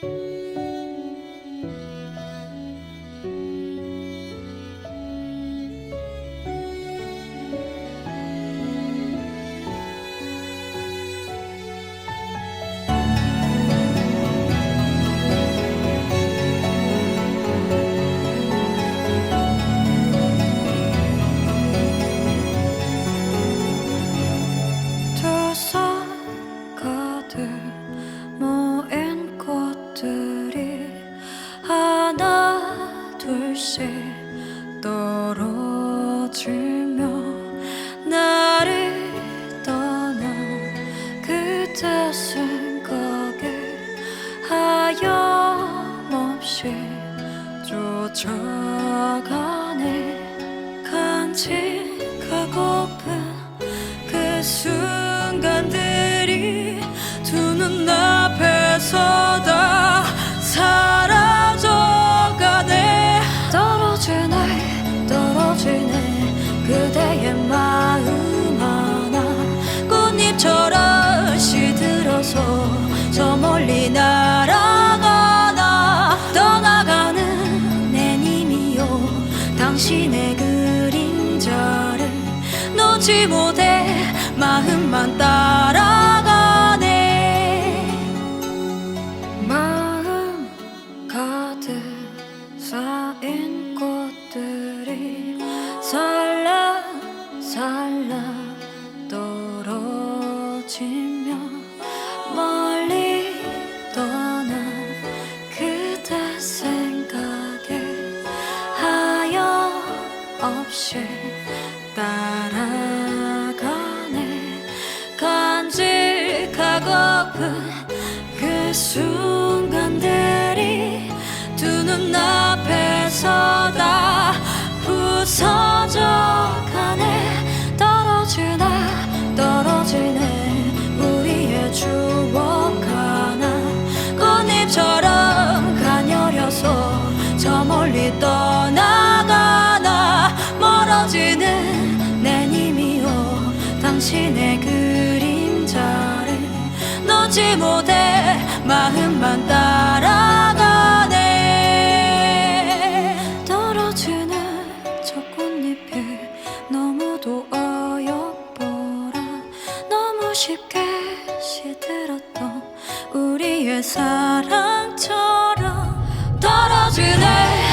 두 둘씩 떨어지며 나를 떠난 그대 생각에 하염없이 쫓아가네. 간직하고픈 멀리 날아가나 떠나가는 내 님이요. 당신의 그림자를 놓지 못해 마음만 따라가네. 마음 가득 쌓인 꽃들이 살랑살랑 떨어지 하염없이 따라가네. 간직하고픈 그 순간들이 두 눈앞에서 다 부서져 당신의 그림자를 놓지 못해 마음만 따라가네. 떨어지는 저 꽃잎이 너무도 어여뻐라. 너무 쉽게 시들었던 우리의 사랑처럼 떨어지네